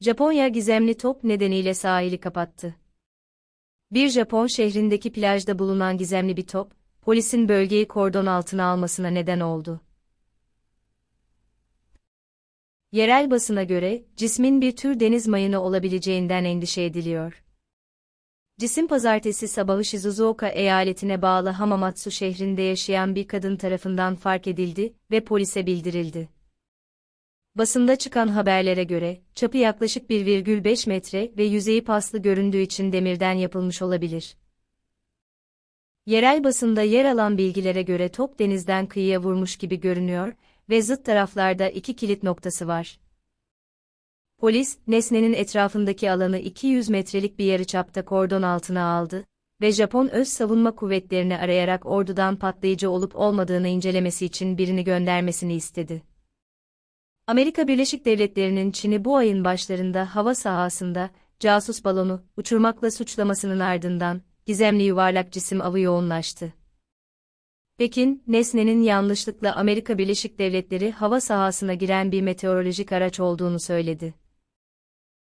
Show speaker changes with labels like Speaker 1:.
Speaker 1: Japonya gizemli top nedeniyle sahili kapattı. Bir Japon şehrindeki plajda bulunan gizemli bir top, polisin bölgeyi kordon altına almasına neden oldu. Yerel basına göre, cismin bir tür deniz mayını olabileceğinden endişe ediliyor. Cisim pazartesi sabahı Shizuoka eyaletine bağlı Hamamatsu şehrinde yaşayan bir kadın tarafından fark edildi ve polise bildirildi. Basında çıkan haberlere göre, çapı yaklaşık 1,5 metre ve yüzeyi paslı göründüğü için demirden yapılmış olabilir. Yerel basında yer alan bilgilere göre top denizden kıyıya vurmuş gibi görünüyor ve zıt taraflarda iki kilit noktası var. Polis, nesnenin etrafındaki alanı 200 metrelik bir yarıçapta kordon altına aldı ve Japon öz savunma kuvvetlerini arayarak ordudan patlayıcı olup olmadığını incelemesi için birini göndermesini istedi. Amerika Birleşik Devletleri'nin Çin'i bu ayın başlarında hava sahasında casus balonu uçurmakla suçlamasının ardından gizemli yuvarlak cisim avı yoğunlaştı. Pekin, nesnenin yanlışlıkla Amerika Birleşik Devletleri hava sahasına giren bir meteorolojik araç olduğunu söyledi.